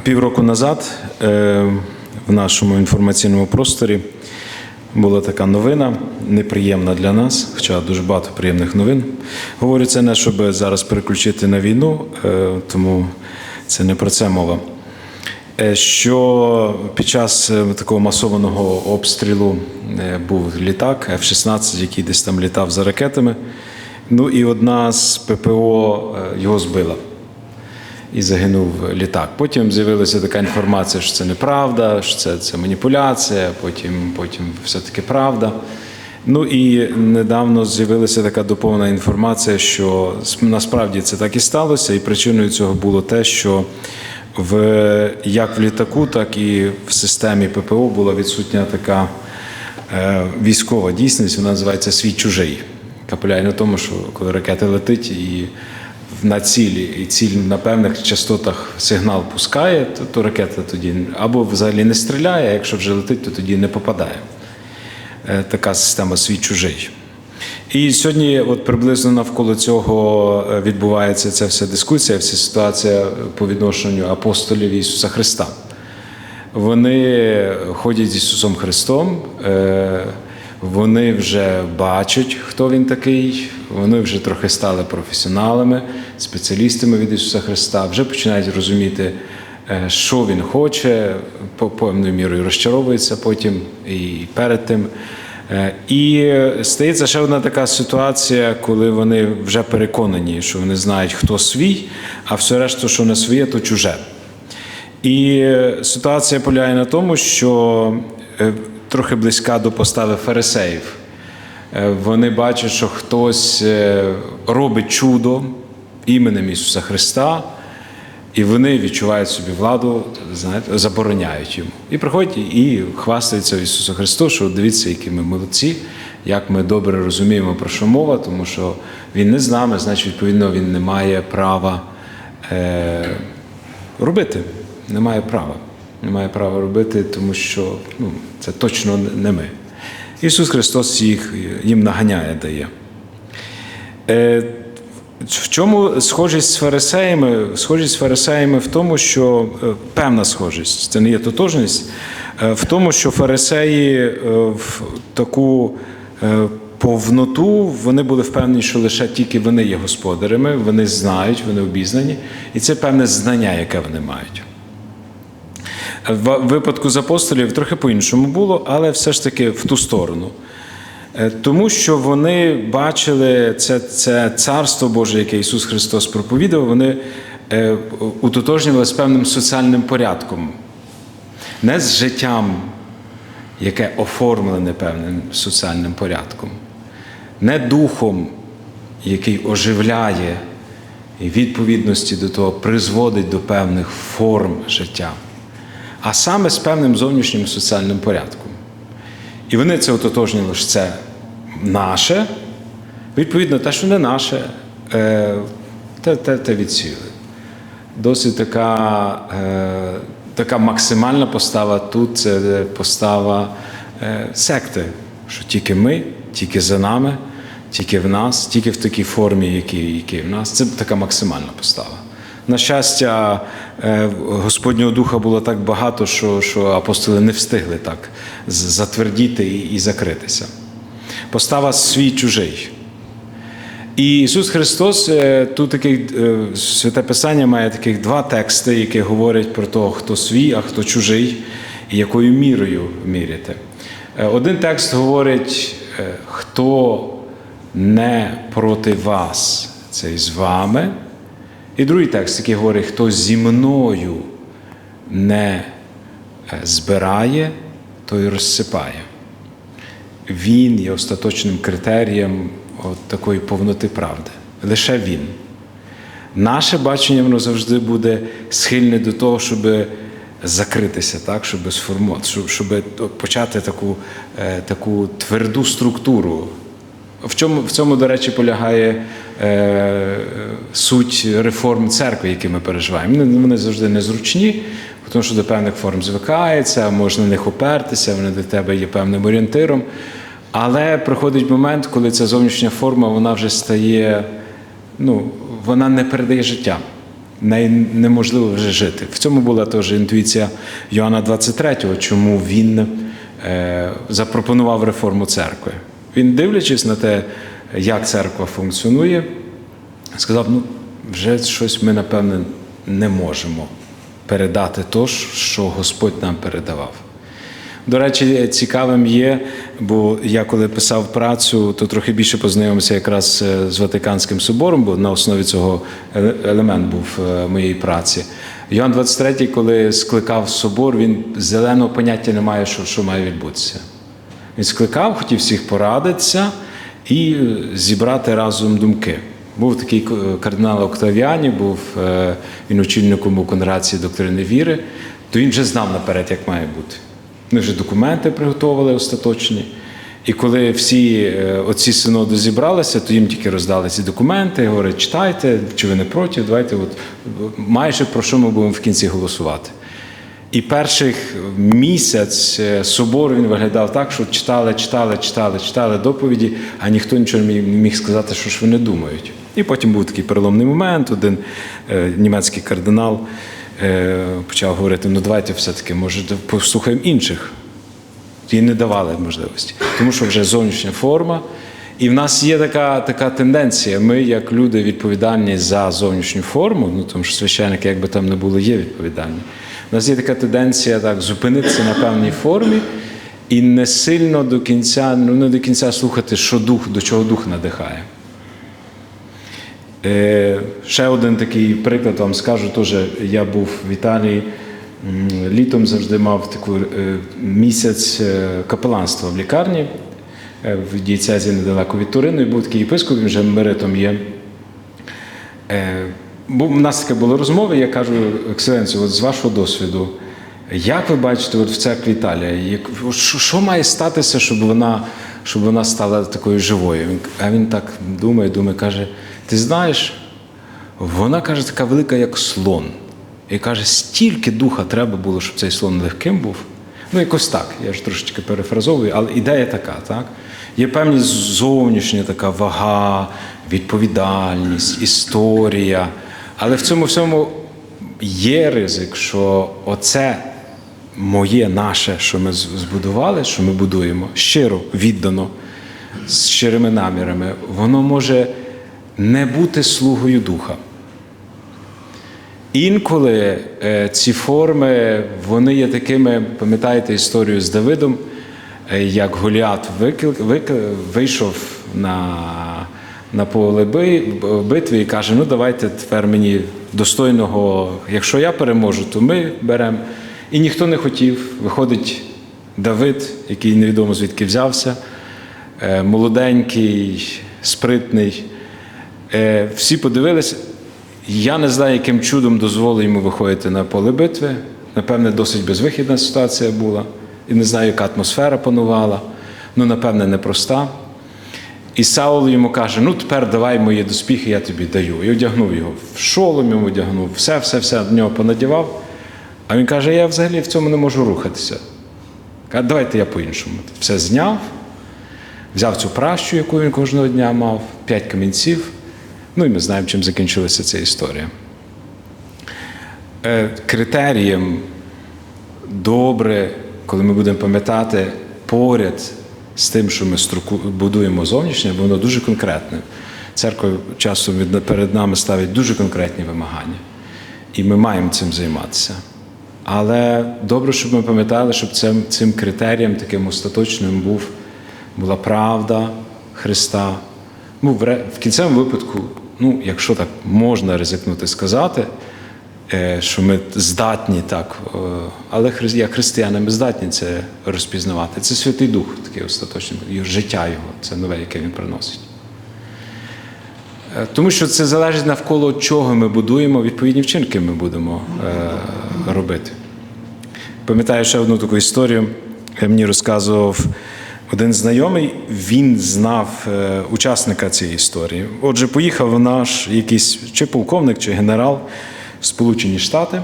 Півроку назад е, в нашому інформаційному просторі була така новина, неприємна для нас, хоча дуже багато приємних новин. Говорю це не щоб зараз переключити на війну, е, тому це не про це мова. Е, Що під час такого масованого обстрілу був літак F-16, який десь там літав за ракетами. Ну і одна з ППО його збила і загинув літак. Потім з'явилася така інформація, що це неправда, що це, це маніпуляція, потім, потім все-таки правда. Ну і недавно з'явилася така доповнена інформація, що насправді це так і сталося, і причиною цього було те, що в, як в літаку, так і в системі ППО була відсутня така е, військова дійсність, вона називається свій чужий. Яка на тому, що коли ракета летить і на цілі, і ціль на певних частотах сигнал пускає, то, то ракета тоді або взагалі не стріляє, а якщо вже летить, то тоді не попадає. Е, Така система свій чужий. І сьогодні, от приблизно навколо цього е, відбувається ця вся дискусія, вся ситуація по відношенню апостолів Ісуса Христа. Вони ходять з Ісусом Христом, е, вони вже бачать, хто він такий, вони вже трохи стали професіоналами, спеціалістами від Ісуса Христа, вже починають розуміти, е, що Він хоче, по певною мірою розчаровується потім і перед тим. Е, І стається ще одна така ситуація, коли вони вже переконані, що вони знають, хто свій, а все решту, що не своє, то чуже. І ситуація полягає на тому, що е, трохи близька до постави фарисеїв. Е, Вони бачать, що хтось е, робить чудо іменем Ісуса Христа, і вони відчувають собі владу, знаєте, забороняють йому. І приходять і хвастаються Ісусу Христу, що дивіться, які ми молодці, як ми добре розуміємо, про що мова, тому що Він не з нами, значить, відповідно, Він не має права. Е- робити. Немає права. Немає права робити, тому що ну, це точно не ми. Ісус Христос їх, їм наганяє дає. Е, в чому схожість з фарисеями? Схожість з фарисеями в тому, що е, певна схожість, це не є тотожність, е, в тому, що фарисеї в таку повноту вони були впевнені, що лише тільки вони є господарями, вони знають, вони обізнані, і це певне знання, яке вони мають. В випадку з апостолів трохи по-іншому було, але все ж таки в ту сторону. Е, Тому що вони бачили це, це царство Боже, яке Ісус Христос проповідав, вони е, утотожнювали з певним соціальним порядком, не з життям, яке оформлене певним соціальним порядком, не духом, який оживляє і відповідності до того призводить до певних форм життя, а саме з певним зовнішнім соціальним порядком. І вони це ототожнили, що це наше, відповідно, те, що не наше, е, те, те, те відсіли. Досить така, е, така максимальна постава тут це постава е, секти, що тільки ми, тільки за нами, тільки в нас, тільки в такій формі, які, які в нас. Це така максимальна постава. На щастя, Господнього Духа було так багато, що, що апостоли не встигли так затвердіти і, закритися. Постава свій чужий. І Ісус Христос е, тут таких е, святе Писання має таких два тексти, які говорять про того, хто свій, а хто чужий, і якою мірою міряти. Е, Один текст говорить, е, хто не проти вас, цей з вами. І другий текст, який говорить, хто зі мною не е, збирає, той розсипає. Він є остаточним критерієм от такої повноти правди. Лише він. Наше бачення воно завжди буде схильне до того, щоб закритися, так, щоб сформувати, щоб, щоб почати таку, е, таку тверду структуру. В чому, в цьому, до речі, полягає суть реформ церкви, які ми переживаємо. Вони, вони завжди незручні, тому що до певних форм звикається, можна на них опертися, вони для тебе є певним орієнтиром. Але приходить момент, коли ця зовнішня форма вона вже стає, ну, вона не передає життя. неї неможливо вже жити. В цьому була теж інтуїція Йоанна 23, чому він е, запропонував реформу церкви. Він, дивлячись на те, як церква функціонує, сказав: ну, вже щось ми, напевне, не можемо передати то, що Господь нам передавав. До речі, цікавим є, бо я коли писав працю, то трохи більше познайомився якраз е, з Ватиканським собором, бо на основі цього елемент був е, моєї праці. Йоанн 23, коли скликав собор, він зеленого поняття не має, що, що має відбутися. Він скликав, хотів всіх порадитися і зібрати разом думки. Був такий кардинал Октавіані, був е, він очільником у конгрегації доктрини віри, то він вже знав наперед, як має бути. Ми вже документи приготували остаточні. І коли всі е, оці синоди зібралися, то їм тільки роздали ці документи, говорять, читайте, чи ви не проти, давайте, от майже про що ми будемо в кінці голосувати. І перших місяць е, собор він виглядав так, що читали, читали, читали, читали доповіді, а ніхто нічого не міг- сказати, що ж вони думають. І потім був такий переломний момент. Один е, німецький кардинал е, почав говорити: ну давайте все-таки, може, послухаємо інших. І не давали можливості. Тому що вже зовнішня форма. І в нас є така, така тенденція. Ми, як люди, відповідальні за зовнішню форму, ну тому що священники, як би там не було, є відповідальні. У нас є така тенденція так, зупинитися на певній формі і не сильно до кінця, ну не до кінця слухати, що дух, до чого дух надихає. Е, ще один такий приклад вам скажу. Теж я був в Італії. Літом завжди мав таку е, місяць е, капеланства в лікарні е, в дієцезі недалеко від Турину. І був такий єпископ, він вже меритом є. Бу- У нас таке було розмови, я кажу, екселенцію, от з вашого досвіду, як ви бачите от в церкві Італія, як, що, що має статися, щоб вона, щоб вона стала такою живою? А він так думає, думає, каже: ти знаєш, вона каже, така велика, як слон. І каже, стільки духа треба було, щоб цей слон легким був. Ну, якось так, я ж трошечки перефразовую, але ідея така, так? Є певні зовнішня така вага, відповідальність, історія. Але в цьому всьому є ризик, що оце моє, наше, що ми збудували, що ми будуємо, щиро, віддано, з щирими намірами, воно може не бути слугою духа. Інколи е, ці форми вони є такими, пам'ятаєте історію з Давидом, е, як Голіат вийшов на, на поле би- битви і каже: ну давайте тепер мені достойного, якщо я переможу, то ми беремо. І ніхто не хотів. Виходить Давид, який невідомо звідки взявся, е, молоденький, спритний. Е, Всі подивилися. Я не знаю, яким чудом дозволив йому виходити на поле битви. Напевне, досить безвихідна ситуація була. І не знаю, яка атмосфера панувала. Ну, напевне, непроста. І Саул йому каже: ну тепер давай мої доспіхи, я тобі даю. І одягнув його в шолом йому одягнув, все, все, все в нього понадівав. А він каже: я взагалі в цьому не можу рухатися. Каже, давайте я по-іншому. Все зняв, взяв цю пращу, яку він кожного дня мав, п'ять камінців. Ну і ми знаємо, чим закінчилася ця історія. Е, Критерієм добре, коли ми будемо пам'ятати поряд з тим, що ми струку, будуємо зовнішнє, бо воно дуже конкретне. Церква часом перед нами ставить дуже конкретні вимагання. І ми маємо цим займатися. Але добре, щоб ми пам'ятали, щоб цим, цим критерієм таким остаточним був, була правда Христа. Ну, в, кінцевому випадку, ну, якщо так можна ризикнути сказати, що ми здатні так, е, але як християни ми здатні це розпізнавати. Це Святий Дух такий остаточний, життя його, це нове, яке він приносить. Е, Тому що це залежить навколо чого ми будуємо, відповідні вчинки ми будемо е, робити. Пам'ятаю ще одну таку історію. е, Мені розказував один знайомий, він знав е, учасника цієї історії. Отже, поїхав наш якийсь чи полковник, чи генерал Сполучені Штати,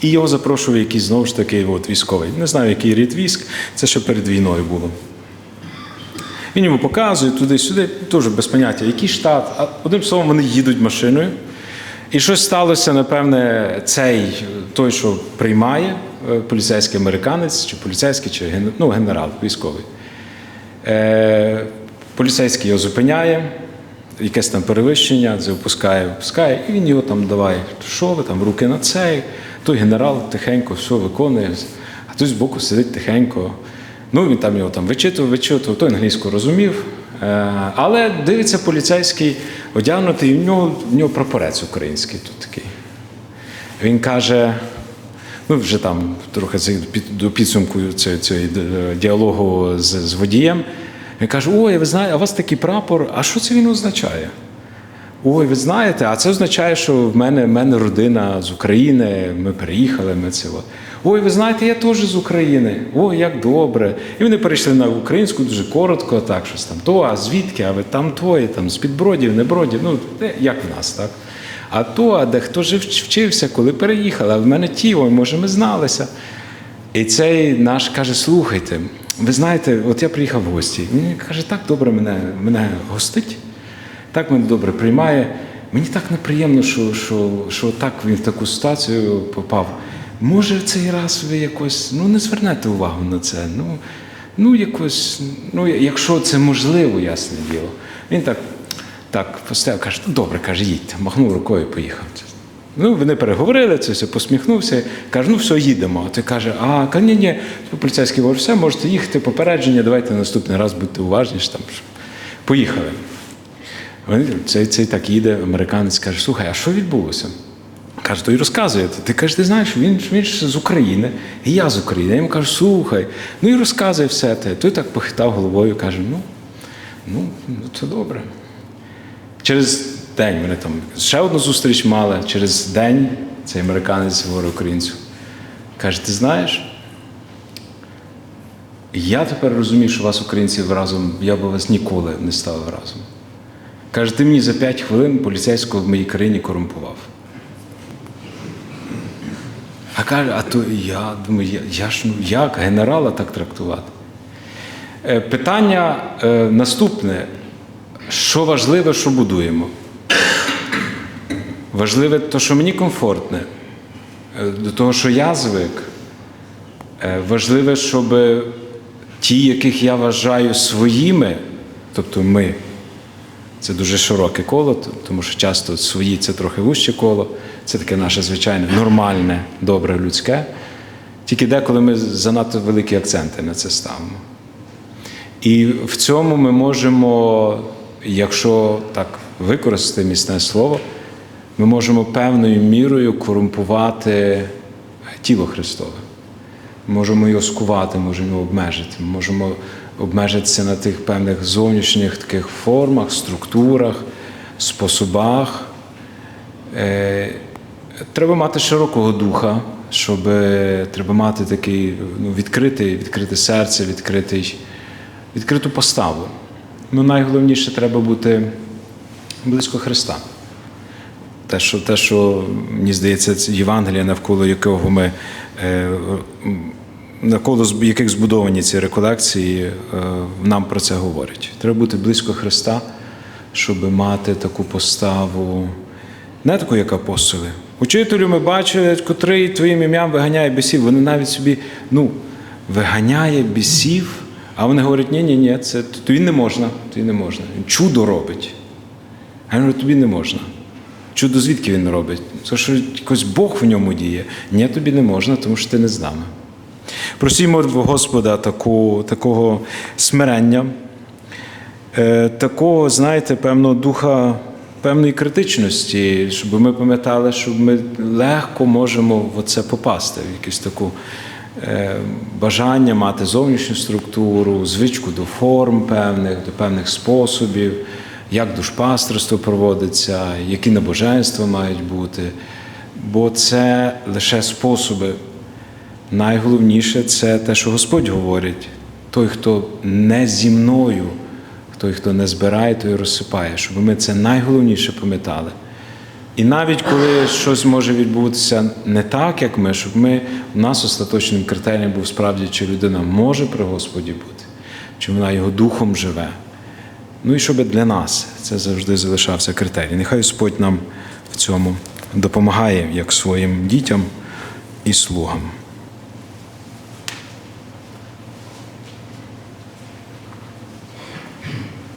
і його запрошував якийсь знову ж таки от, військовий. Не знаю, який рід військ, це ще перед війною було. Він йому показує туди-сюди, теж без поняття, який штат. А одним словом, вони їдуть машиною. І щось сталося, напевне, цей той, що приймає е, поліцейський американець, чи поліцейський, чи ну, генерал військовий. Е, поліцейський його зупиняє, якесь там перевищення, це опускає, опускає, і він його там давай, що ви там, руки на цей. Той генерал тихенько все виконує, а той збоку сидить тихенько. Ну, він там його там вичитував, вичитував, той англійську розумів. Е, але дивиться поліцейський одягнутий, і в нього, в нього прапорець український тут такий. Він каже: ну, вже там трохи до підсумку цього, цього е, діалогу з, з водієм. Він каже: Ой, ви знаєте, у вас такий прапор, а що це він означає? Ой, ви знаєте, а це означає, що в мене, в мене родина з України, ми переїхали, ми це. Ой, ви знаєте, я теж з України. Ой, як добре. І вони перейшли на українську дуже коротко, так, щось там. То, а звідки? А ви там твої, там, з не бродів, ну, як в нас, так? А то, а де хто ж вчився, коли переїхали, а в мене ті, ой, може, ми зналися. І цей наш каже: слухайте, ви знаєте, от я приїхав в гості. Він каже, так добре мене, мене гостить, так мене добре приймає. Мені так неприємно, що, що, що так він в таку ситуацію попав. Може, в цей раз ви якось ну, не звернете увагу на це. Ну, ну якось, ну, якщо це можливо, ясне діло. Він так, так поставив, каже, «Ну, добре, каже, їдьте, махнув рукою і поїхав. Ну, вони переговорили, це все посміхнувся. Каже, ну все, їдемо. А той каже, а ні, ні, поліцейський говорить, все, можете їхати, попередження, давайте наступний раз будьте уважніші. Там. Поїхали. Вони, цей, цей так їде, американець каже, слухай, а що відбулося? Каже, то й розказує. Ти кажеш, ти знаєш, він, він ж з України, і я з України. Я йому кажу, слухай, ну і розказує все те. Той так похитав головою, каже, ну, ну, ну це добре. Через день вони там ще одну зустріч мали. Через день цей американець говорить українцю. Каже: ти знаєш? Я тепер розумію, що вас, українців, разом, я би вас ніколи не ставив разом. Каже, ти мені за 5 хвилин поліцейського в моїй країні корумпував. А каже, а то я думаю, я, я ж ну як генерала так трактувати? Е, Питання е, наступне: що важливе, що будуємо? Важливе те, що мені комфортне, е, до того, що я звик. Е, Важливе, щоб ті, яких я вважаю своїми, тобто ми, це дуже широке коло, тому що часто свої це трохи вужче коло, це таке наше звичайне, нормальне, добре, людське. Тільки деколи ми занадто великі акценти на це ставимо. І в цьому ми можемо, якщо так використати міцне слово, ми можемо певною мірою корумпувати тіло Христове. Можемо його скувати, можемо його обмежити. Ми можемо обмежитися на тих певних зовнішніх таких формах, структурах, способах. Е, Треба мати широкого духа, щоб е, треба мати такий ну, відкритий, відкрите серце, відкритий, відкриту поставу. Ну, найголовніше треба бути близько Христа. Те, що, те, що мені здається, Євангелія, навколо якого ми е, навколо яких збудовані ці реколекції, е, нам про це говорять. Треба бути близько Христа, щоб мати таку поставу, не таку, як апостоли. Учителю ми бачили, котрий твоїм ім'ям виганяє бісів. Вони навіть собі, ну, виганяє бісів, а вони говорять, ні, ні, це тобі не можна, тобі не можна. Чудо робить. Я говорю, тобі не можна. Чудо звідки він робить? Це що якось Бог в ньому діє. Ні, тобі не можна, тому що ти не з нами. Просімо Господа таку, такого смирення, е, такого, знаєте, певного духа, певної критичності, щоб ми пам'ятали, що ми легко можемо в це попасти, в якусь таку е, бажання мати зовнішню структуру, звичку до форм певних, до певних способів, як душпастерство проводиться, які набоженства мають бути. Бо це лише способи. Найголовніше це те, що Господь говорить: той, хто не зі мною, той, хто не збирає, той розсипає, щоб ми це найголовніше пам'ятали. І навіть коли щось може відбутися не так, як ми, щоб ми у нас остаточним критерієм був справді, чи людина може при Господі бути, чи вона його духом живе. Ну і щоб для нас це завжди залишався критерій. Нехай Господь нам в цьому допомагає як своїм дітям і слугам.